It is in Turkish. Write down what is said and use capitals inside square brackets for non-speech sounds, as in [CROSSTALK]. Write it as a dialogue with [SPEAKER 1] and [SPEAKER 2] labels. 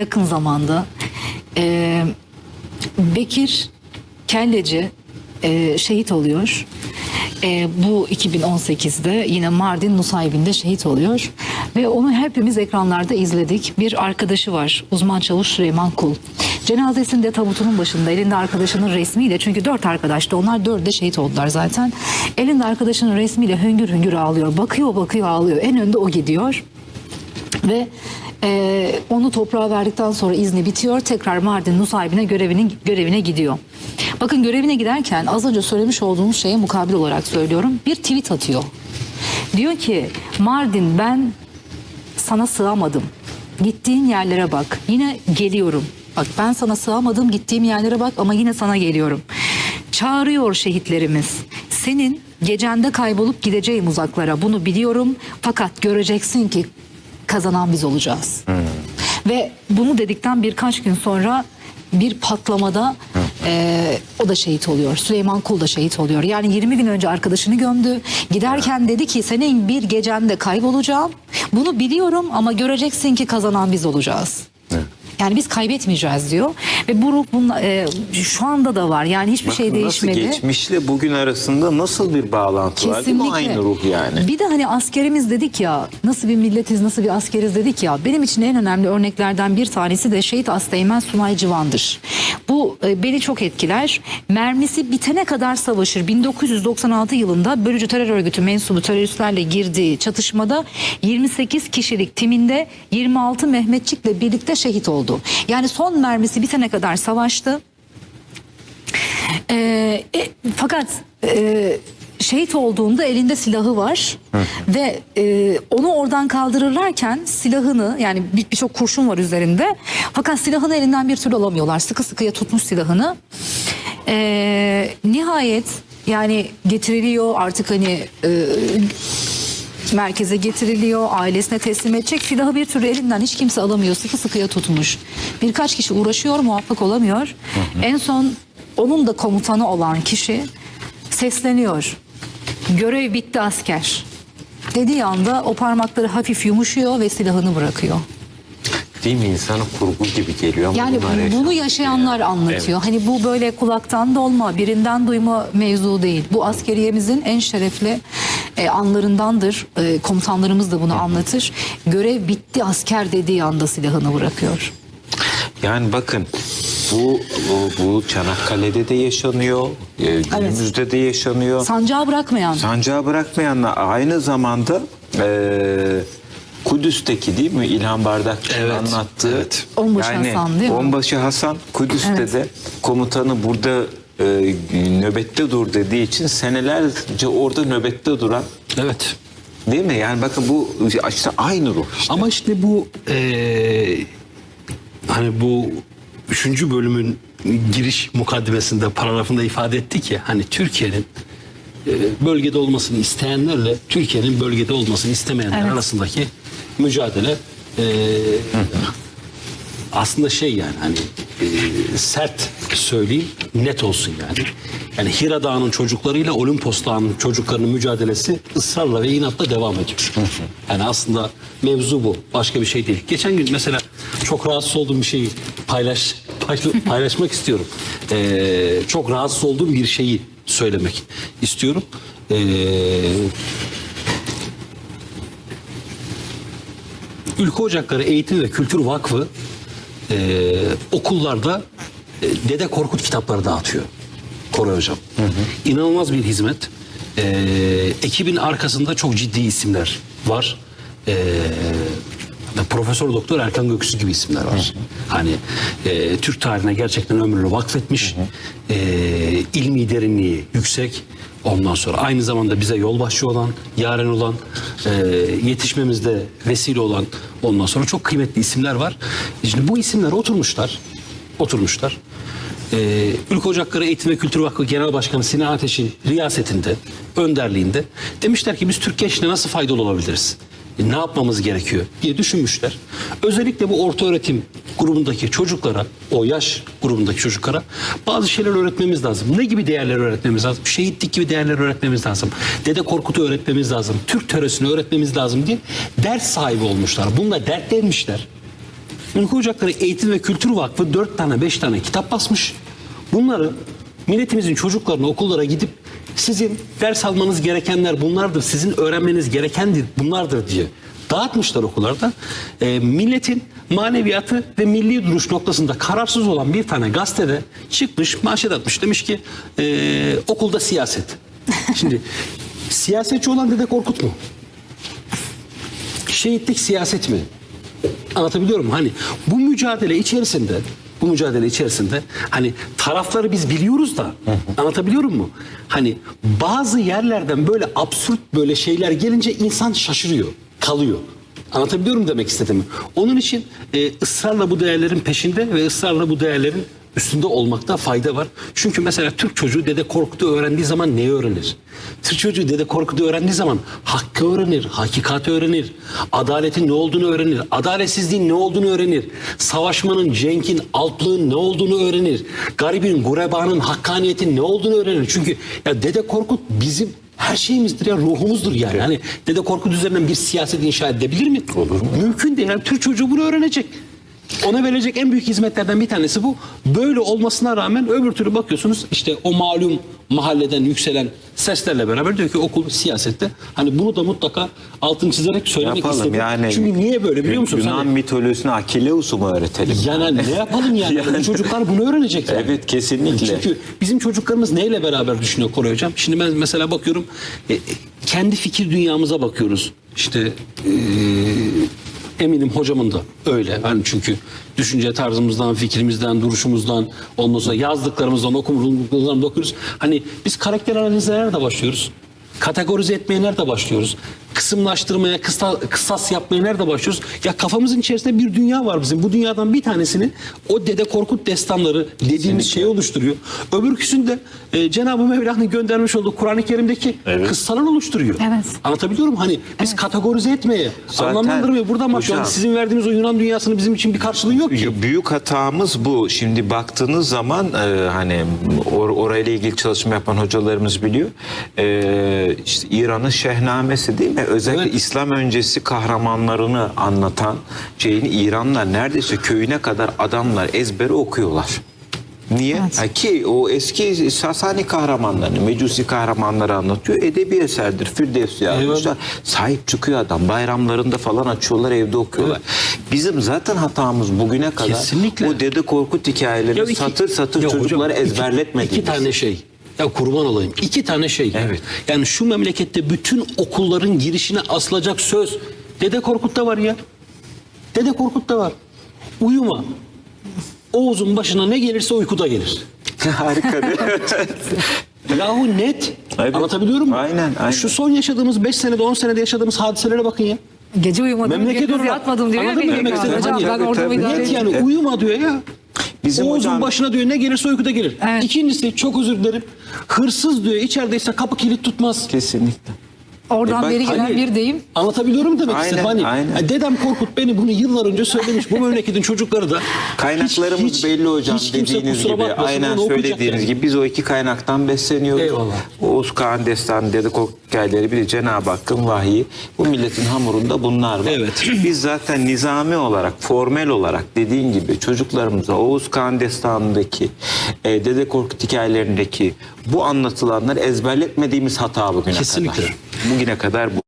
[SPEAKER 1] yakın zamanda e, Bekir Kelleci e, şehit oluyor. E, bu 2018'de yine Mardin Nusaybin'de şehit oluyor. Ve onu hepimiz ekranlarda izledik. Bir arkadaşı var uzman çavuş Süleyman Kul. Cenazesinde tabutunun başında elinde arkadaşının resmiyle çünkü dört arkadaştı onlar dördü de şehit oldular zaten. Elinde arkadaşının resmiyle hüngür hüngür ağlıyor. Bakıyor bakıyor ağlıyor. En önde o gidiyor. Ve e, onu toprağa verdikten sonra izni bitiyor. Tekrar Mardin Nusaybin'e görevinin, görevine gidiyor. Bakın görevine giderken az önce söylemiş olduğumuz şeye mukabil olarak söylüyorum. Bir tweet atıyor. Diyor ki Mardin ben sana sığamadım. Gittiğin yerlere bak. Yine geliyorum. Bak ben sana sığamadım gittiğim yerlere bak ama yine sana geliyorum. Çağırıyor şehitlerimiz. Senin gecende kaybolup gideceğim uzaklara. Bunu biliyorum. Fakat göreceksin ki kazanan biz olacağız. Ve bunu dedikten birkaç gün sonra bir patlamada eee, o da şehit oluyor. Süleyman Kul da şehit oluyor. Yani 20 gün önce arkadaşını gömdü. Giderken dedi ki senin bir gecende kaybolacağım. Bunu biliyorum ama göreceksin ki kazanan biz olacağız. Yani biz kaybetmeyeceğiz diyor. Ve bu ruh bunla, eee, şu anda da var. Yani hiçbir şey
[SPEAKER 2] Bakın
[SPEAKER 1] değişmedi.
[SPEAKER 2] Nasıl geçmişle bugün arasında nasıl bir bağlantı var değil mi? Aynı ruh yani.
[SPEAKER 1] Bir de hani askerimiz dedik ya nasıl bir milletiz nasıl bir askeriz dedik ya benim için en önemli örneklerden bir tanesi de şehit Asteğmen Sunay Civan'dır. Bu e, beni çok etkiler. Mermisi bitene kadar savaşır. 1996 yılında bölücü terör örgütü mensubu teröristlerle girdiği çatışmada 28 kişilik timinde 26 Mehmetçik'le birlikte şehit oldu. Yani son mermisi bitene kadar savaştı. Ee, e, fakat e, şehit olduğunda elinde silahı var ve e, onu oradan kaldırırlarken silahını yani bir- birçok kurşun var üzerinde fakat silahını elinden bir türlü alamıyorlar. Sıkı sıkıya tutmuş silahını. Ee, nihayet yani getiriliyor artık hani e, merkeze getiriliyor, ailesine teslim edecek. Silahı bir türlü elinden hiç kimse alamıyor. Sıkı sıkıya tutmuş. Birkaç kişi uğraşıyor, muvaffak olamıyor. En son onun da komutanı olan kişi sesleniyor. Görev bitti asker. Dediği anda o parmakları hafif yumuşuyor ve silahını bırakıyor.
[SPEAKER 2] Değil mi? İnsana kurgu gibi geliyor ama
[SPEAKER 1] Yani bunu
[SPEAKER 2] yaşanmış
[SPEAKER 1] yaşayanlar anlatıyor. Hani bu böyle kulaktan dolma, birinden duyma mevzu değil. Bu askeriyemizin en şerefli e, anlarındandır. E, komutanlarımız da bunu anlatır. Görev bitti asker dediği anda silahını bırakıyor.
[SPEAKER 2] Yani bakın bu, bu, bu Çanakkale'de de yaşanıyor. e, Günümüzde de yaşanıyor.
[SPEAKER 1] Sancağı bırakmayan.
[SPEAKER 2] Sancağı bırakmayanla aynı zamanda e, Kudüs'teki değil mi İlhan Bardakçı'nın
[SPEAKER 3] Evet,
[SPEAKER 2] anlattığı.
[SPEAKER 3] evet.
[SPEAKER 1] Onbaşı Hasan değil mi?
[SPEAKER 2] Onbaşı Hasan Kudüs'te
[SPEAKER 1] Evet.
[SPEAKER 2] de komutanı burada e, nöbette dur dediği için senelerce orada nöbette duran
[SPEAKER 3] Evet.
[SPEAKER 2] değil mi? Yani bakın bu işte aynı ruh işte.
[SPEAKER 3] Ama işte bu eee, hani bu üçüncü bölümün giriş mukaddimesinde paragrafında ifade ettik ya hani Türkiye'nin eee, bölgede olmasını isteyenlerle Türkiye'nin bölgede olmasını istemeyenler
[SPEAKER 1] Evet.
[SPEAKER 3] arasındaki mücadele eee, aslında şey yani hani eee, sert söyleyeyim net olsun yani. Yani Hira Dağı'nın çocuklarıyla Olimpos Dağı'nın çocuklarının mücadelesi ısrarla ve inatla devam ediyor. [LAUGHS] Yani aslında mevzu bu. Başka bir şey değil. Geçen gün mesela çok rahatsız olduğum bir şeyi paylaş, paylaş- [LAUGHS] paylaşmak istiyorum. Eee, çok rahatsız olduğum bir şeyi söylemek istiyorum. Eee Ülke Ocakları Eğitim ve Kültür Vakfı e, okullarda e, Dede Korkut kitapları dağıtıyor. Koray Hocam. İnanılmaz bir hizmet. E, ekibin arkasında çok ciddi isimler var. E, Profesör Doktor Erkan Göksu gibi isimler var. Hani e, Türk tarihine gerçekten ömrünü vakfetmiş. E, ilmi derinliği yüksek. Ondan sonra aynı zamanda bize yolbaşçı olan, yaren olan, e, yetişmemizde vesile olan ondan sonra çok kıymetli isimler var. Şimdi bu isimler oturmuşlar. Oturmuşlar. E, Ülke Ocakları Eğitim ve Kültür Vakfı Genel Başkanı Sinan Ateş'in riyasetinde, önderliğinde demişler ki biz Türk gençliğine nasıl faydalı olabiliriz? E, ne yapmamız gerekiyor diye düşünmüşler. Özellikle bu orta öğretim grubundaki çocuklara, o yaş grubundaki çocuklara bazı şeyler öğretmemiz lazım. Ne gibi değerler öğretmemiz lazım? Şehitlik gibi değerler öğretmemiz lazım. Dede Korkut'u öğretmemiz lazım. Türk töresini öğretmemiz lazım diye ders sahibi olmuşlar. Bununla dertlenmişler. Ülke Ocakları Eğitim ve Kültür Vakfı 4 tane 5 tane kitap basmış. Bunları milletimizin çocuklarına okullara gidip sizin ders almanız gerekenler bunlardır, sizin öğrenmeniz gerekendir bunlardır diye dağıtmışlar okullarda. E, milletin maneviyatı ve milli duruş noktasında kararsız olan bir tane gazetede çıkmış, manşet atmış. Demiş ki e, okulda siyaset. [LAUGHS] Şimdi siyasetçi olan Dede Korkut mu? Şehitlik siyaset mi? Anlatabiliyor muyum? Hani bu mücadele içerisinde bu mücadele içerisinde hani tarafları biz biliyoruz da anlatabiliyor mu? Hani bazı yerlerden böyle absürt böyle şeyler gelince insan şaşırıyor, kalıyor. Anlatabiliyor muyum demek istediğimi? Onun için e, ısrarla bu değerlerin peşinde ve ısrarla bu değerlerin üstünde olmakta fayda var. Çünkü mesela Türk çocuğu Dede Korkut'u öğrendiği zaman neyi öğrenir? Türk çocuğu Dede Korkut'u öğrendiği zaman hakkı öğrenir, hakikati öğrenir, adaletin ne olduğunu öğrenir, adaletsizliğin ne olduğunu öğrenir, savaşmanın, cenkin, alplığın ne olduğunu öğrenir, garibin, gurebanın, hakkaniyetin ne olduğunu öğrenir. Çünkü ya Dede Korkut bizim her şeyimizdir ya ruhumuzdur yani. Hani Dede Korkut üzerinden bir siyaset inşa edebilir mi? Olur mu? Mümkün değil. Yani Türk çocuğu bunu öğrenecek. Ona verilecek en büyük hizmetlerden bir tanesi bu. Böyle olmasına rağmen öbür türlü bakıyorsunuz işte o malum mahalleden yükselen seslerle beraber diyor ki okul siyasette. Hani bunu da mutlaka altını çizerek söylemek
[SPEAKER 2] Yapalım
[SPEAKER 3] istedim.
[SPEAKER 2] yani.
[SPEAKER 3] Çünkü niye böyle biliyor musunuz?
[SPEAKER 2] Yunan
[SPEAKER 3] Hani,
[SPEAKER 2] mitolojisine Akileus'u mu öğretelim?
[SPEAKER 3] yani ne yapalım yani? [LAUGHS] Bu çocuklar bunu öğrenecek yani.
[SPEAKER 2] Evet, kesinlikle.
[SPEAKER 3] Çünkü bizim çocuklarımız neyle beraber düşünüyor Koray Hocam? Şimdi ben mesela bakıyorum e, e, kendi fikir dünyamıza bakıyoruz. İşte e, eminim hocamın da öyle. Hani çünkü düşünce tarzımızdan, fikrimizden, duruşumuzdan, ondan sonra yazdıklarımızdan, okumalarımızdan bakıyoruz. Hani biz karakter analizine nerede başlıyoruz? Kategorize etmeye nerede başlıyoruz? Kısımlaştırmaya, kısa, kısas yapmaya nerede başlıyoruz? Ya kafamızın içerisinde bir dünya var bizim. Bu dünyadan bir tanesini o Dede Korkut destanları dediğimiz şeyi oluşturuyor. Öbürküsünde e, Cenab-ı Mevla'nın göndermiş olduğu Kur'an-ı Kerim'deki kıssalar oluşturuyor.
[SPEAKER 1] Evet.
[SPEAKER 3] Anlatabiliyor muyum? Hani biz kategorize etmeye,
[SPEAKER 2] Zaten
[SPEAKER 3] anlamlandırmaya buradan
[SPEAKER 2] hocam-
[SPEAKER 3] başlıyoruz. Sizin verdiğiniz o Yunan dünyasının bizim için bir karşılığı yok ki.
[SPEAKER 2] Büyük hatamız bu. Şimdi baktığınız zaman e, hani or, orayla ilgili çalışma yapan hocalarımız biliyor. E, işte İran'ın Şehnamesi değil mi? Özellikle
[SPEAKER 3] Evet.
[SPEAKER 2] İslam öncesi kahramanlarını anlatan şeyin İranlar neredeyse köyüne kadar adamlar ezbere okuyorlar. Niye?
[SPEAKER 1] Evet.
[SPEAKER 2] Ha ki o eski Sasani kahramanlarını, Mecusi kahramanları anlatıyor. Edebi eserdir. Firdevs'i yazmışlar. Sahip çıkıyor adam. Bayramlarında falan açıyorlar, evde okuyorlar. Bizim zaten hatamız bugüne kadar
[SPEAKER 3] Kesinlikle.
[SPEAKER 2] o Dede Korkut hikayelerini
[SPEAKER 3] Ya iki-
[SPEAKER 2] satır satır
[SPEAKER 3] Ya hocam,
[SPEAKER 2] çocuklara
[SPEAKER 3] iki-
[SPEAKER 2] ezberletmediğimiz.
[SPEAKER 3] İki tane şey. Ya kurban olayım. İki tane şey.
[SPEAKER 2] Evet.
[SPEAKER 3] Yani şu memlekette bütün okulların girişine asılacak söz. Dede Korkut'ta var ya. Dede Korkut'ta var. Uyuma. Oğuz'un başına ne gelirse uykuda gelir. [LAUGHS]
[SPEAKER 2] Harika değil mi? [LAUGHS]
[SPEAKER 3] Yahu net.
[SPEAKER 2] Evet.
[SPEAKER 3] Anlatabiliyor muyum?
[SPEAKER 2] Aynen, aynen.
[SPEAKER 3] Şu son yaşadığımız 5 senede 10 senede yaşadığımız hadiselere bakın ya.
[SPEAKER 1] Gece uyumadım,
[SPEAKER 3] Memleket
[SPEAKER 1] gündüz
[SPEAKER 3] olarak-
[SPEAKER 1] yatmadım diyor ya
[SPEAKER 3] Anladın mı?
[SPEAKER 1] Hocam ben orada
[SPEAKER 2] tabii.
[SPEAKER 1] idare
[SPEAKER 3] Net
[SPEAKER 1] edeyim.
[SPEAKER 3] yani uyuma diyor ya.
[SPEAKER 2] Bizim
[SPEAKER 3] Oğuz'un
[SPEAKER 2] hocam-
[SPEAKER 3] başına diyor ne gelirse uykuda gelir.
[SPEAKER 1] Evet.
[SPEAKER 3] İkincisi çok özür dilerim. Hırsız diyor içerideyse kapı kilit tutmaz.
[SPEAKER 2] Kesinlikle.
[SPEAKER 1] Oradan
[SPEAKER 2] E bak,
[SPEAKER 1] beri gelen
[SPEAKER 3] hani-
[SPEAKER 1] bir deyim.
[SPEAKER 3] Anlatabiliyorum demek
[SPEAKER 2] Aynen,
[SPEAKER 3] istedim. Hani
[SPEAKER 2] aynen.
[SPEAKER 3] ya dedem Korkut beni bunu yıllar önce söylemiş. Bu memleketin çocukları da [LAUGHS]
[SPEAKER 2] Kaynaklarımız
[SPEAKER 3] hiç- hiç-
[SPEAKER 2] belli hocam
[SPEAKER 3] hiç kimse
[SPEAKER 2] dediğiniz
[SPEAKER 3] kusura
[SPEAKER 2] gibi.
[SPEAKER 3] bakmasın,
[SPEAKER 2] Aynen
[SPEAKER 3] bunu okuyacak
[SPEAKER 2] söylediğiniz
[SPEAKER 3] yani.
[SPEAKER 2] gibi biz o iki kaynaktan besleniyoruz.
[SPEAKER 3] Eyvallah.
[SPEAKER 2] Oğuz Kağan Destanı, Dede Korkut hikayeleri bir de Cenab-ı Hakk'ın vahyi. Bu milletin hamurunda bunlar var.
[SPEAKER 3] Evet. [CLEARS THROAT]
[SPEAKER 2] Biz zaten nizami olarak, formel olarak dediğin gibi çocuklarımıza Oğuz Kağan Destanı'ndaki, e, Dede Korkut hikayelerindeki bu anlatılanları ezberletmediğimiz hata bugüne
[SPEAKER 3] Kesinlikle.
[SPEAKER 2] kadar. Bugüne kadar bu.